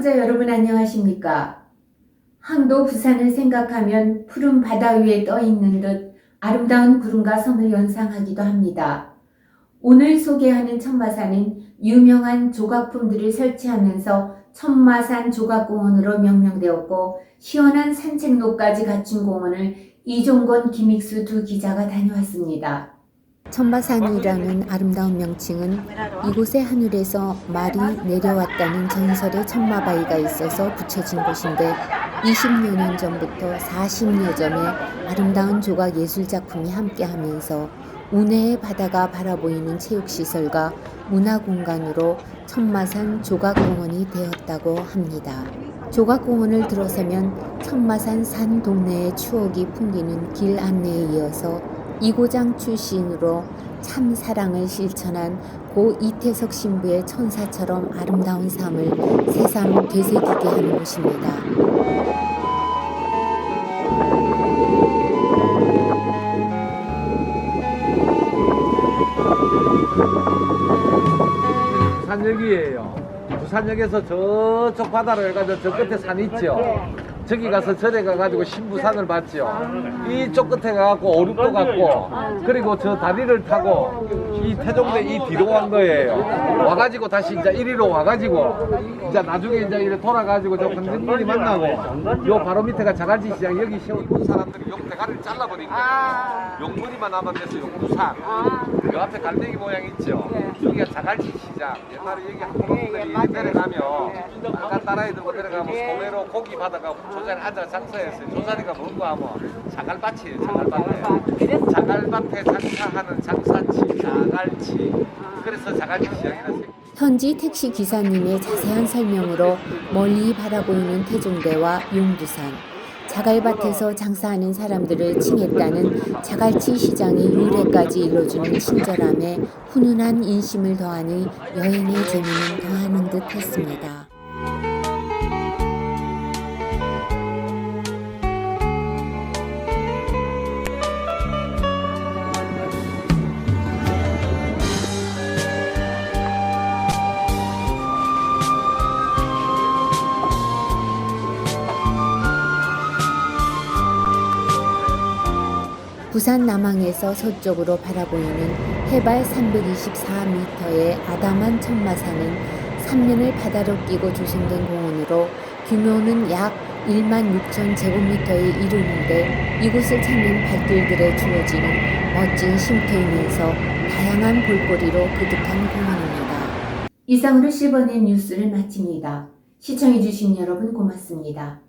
시청자 여러분 안녕하십니까? 항도 부산을 생각하면 푸른 바다 위에 떠 있는 듯 아름다운 구름과 섬을 연상하기도 합니다. 오늘 소개하는 천마산은 유명한 조각품들을 설치하면서 천마산 조각공원으로 명명되었고 시원한 산책로까지 갖춘 공원을 이종건, 김익수 두 기자가 다녀왔습니다. 천마산이라는 아름다운 명칭은 이곳의 하늘에서 말이 내려왔다는 전설의 천마바위가 있어서 붙여진 곳인데 20여 년 전부터 40여 점의 아름다운 조각 예술 작품이 함께하면서 운해의 바다가 바라보이는 체육시설과 문화공간으로 천마산 조각공원이 되었다고 합니다. 조각공원을 들어서면 천마산 산 동네의 추억이 풍기는 길 안내에 이어서 이고장 출신으로 참 사랑을 실천한 고 이태석 신부의 천사처럼 아름다운 삶을 새삼 되새기게 하는 곳입니다. 부산역이에요. 부산역에서 저쪽 바다로 해가지고 저 끝에 산 있죠. 저기 가서 절에 가가지고 신부산을 봤죠. 이쪽 끝에 가갖고 오륙도 갔고, 그리고 저 다리를 타고 이 태종대 이 뒤로 간 거예요. 와가지고 다시 이제 이리로 와가지고 이제 나중에 이제 이래 돌아가지고 저 건진분이 만나고 요 바로 밑에가 자갈치 시장 여기 세운 본 사람들이 요 대가리를 잘라버린 거예요. 용머리만 남아돼서 용부산. 요 앞에 갈매기 모양 있죠. 여기가 자갈치 시장. 옛날에 여기 한국분들이 내려가면 잠깐 따라이 들고 내려가면 소매로 고기 받아가 조자리 앉아 장사했어요. 조자리가 뭔고 하면 자갈밭이에요. 자갈밭에. 자갈밭에 장사하는 장사치, 자갈치. 그래서 자갈치 시장이라 생 현지 택시 기사님의 자세한 설명으로 멀리 바라보이는 태종대와 용두산, 자갈밭에서 장사하는 사람들을 칭했다는 자갈치 시장의 유래까지 일러주는 친절함에 훈훈한 인심을 더하니 여행의 재미는 더하는 듯 했습니다. 부산 남항에서 서쪽으로 바라보이는 해발 324m의 아담한 천마산은 삼면을 바다로 끼고 조성된 공원으로 규모는 약 1만 6천 제곱미터에 이르는데 이곳을 찾는 발길들에 주어지는 멋진 쉼터이면서 다양한 볼거리로 그득한 공원입니다. 이상으로 10원의 뉴스를 마칩니다. 시청해주신 여러분 고맙습니다.